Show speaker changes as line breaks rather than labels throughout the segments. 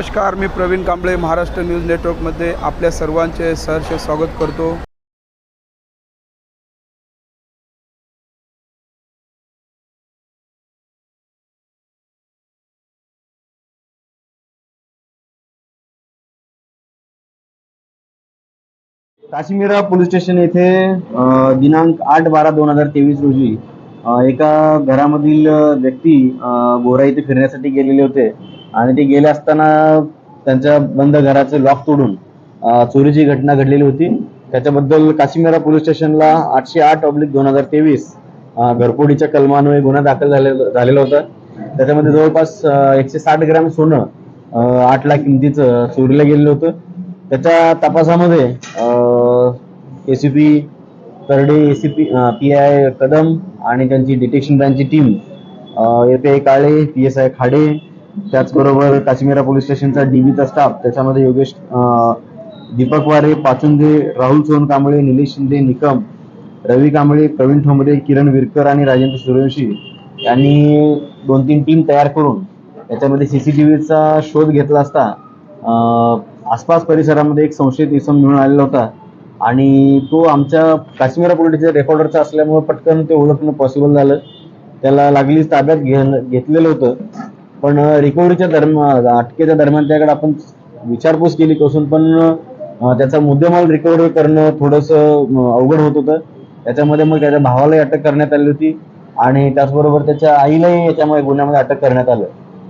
नमस्कार मी प्रवीण कांबळे महाराष्ट्र न्यूज नेटवर्कमध्ये आपल्या सर्वांचे सहर्ष स्वागत करतो.
काश्मीरा पोलीस स्टेशन येथे दिनांक आठ बारा दोन हजार तेवीस रोजी एका घरामधील व्यक्ती गोरा इथे फिरण्यासाठी गेलेले होते. आणि ते गेले असताना त्यांच्या बंद घराचे लॉक तोडून चोरीची घटना घडलेली होती. त्याच्याबद्दल काश्मीरा पोलीस स्टेशनला आठशे आठ ऑब्लिक दोन हजार तेवीस घरफोडीच्या कलमान्वये गुन्हा दाखल झाले- झालेला होता. त्याच्यामध्ये जवळपास एकशे साठ ग्रॅम सोनं आठ लाख किमतीचं चोरीला गेलेलं होतं. त्याच्या तपासामध्ये ACP Tarde ACP P I Kadam आणि त्यांची detection ब्रँचची team A P I Kale P S I Khade त्याचबरोबर काश्मीरा पोलीस स्टेशनचा डीबीचा स्टाफ त्याच्यामध्ये योगेश दीपक वारे पाचुंदे राहुल सोहन कांबळे निलेश शिंदे निकम रवी कांबळे प्रवीण ठोंबरे किरण विरकर आणि राजेंद्र सूर्यवंशी यांनी दोन तीन टीम तयार करून त्याच्यामध्ये सीसीटीव्हीचा शोध घेतला असता आसपास परिसरामध्ये एक संशयित इसम मिळून आलेला होता. आणि तो आमच्या काश्मीरा पोलिटीच्या रेकॉर्डरचा असल्यामुळे पटकन ते ओळखणं पॉसिबल झालं. त्याला लागलीच ताब्यात घे घेतलेलं होतं. पण रिकव्हरीच्या दरम्यान अटकेच्या दरम्यान त्याकडे आपण विचारपूस केली कसून पण त्याचा मुद्देमाल रिकव्हर करणं थोडंसं अवघड होत होतं. त्याच्यामध्ये मग त्याच्या भावालाही अटक करण्यात आली होती आणि त्याचबरोबर त्याच्या आईलाही याच्यामुळे गुन्ह्यामध्ये अटक करण्यात आलं.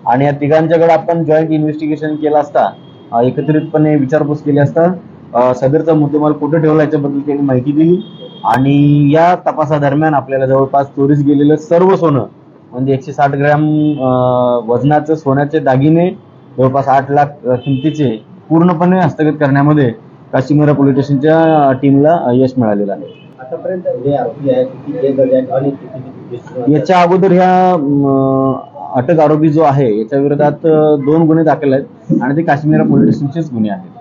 आणि या तिघांच्याकडे आपण जॉईंट इन्व्हेस्टिगेशन केलं असता एकत्रितपणे विचारपूस केली असता सदरचा मुद्देमाल कुठे ठेवला याच्याबद्दल त्यांनी माहिती दिली आणि या तपासादरम्यान आपल्याला जवळपास चोरीस गेलेलं सर्व सोनं म्हणजे एकशे साठ ग्रॅम वजनाचं सोन्याचे दागिने जवळपास आठ लाख किमतीचे पूर्णपणे हस्तगत करण्यामध्ये काश्मीरा पोलीस स्टेशनच्या टीमला यश मिळालेलं आहे. याच्या अगोदर ह्या अटक आरोपी जो आहे याच्या विरोधात दोन गुन्हे दाखल आहेत आणि ते काश्मीरा पोलीस स्टेशनचेच गुन्हे आहेत.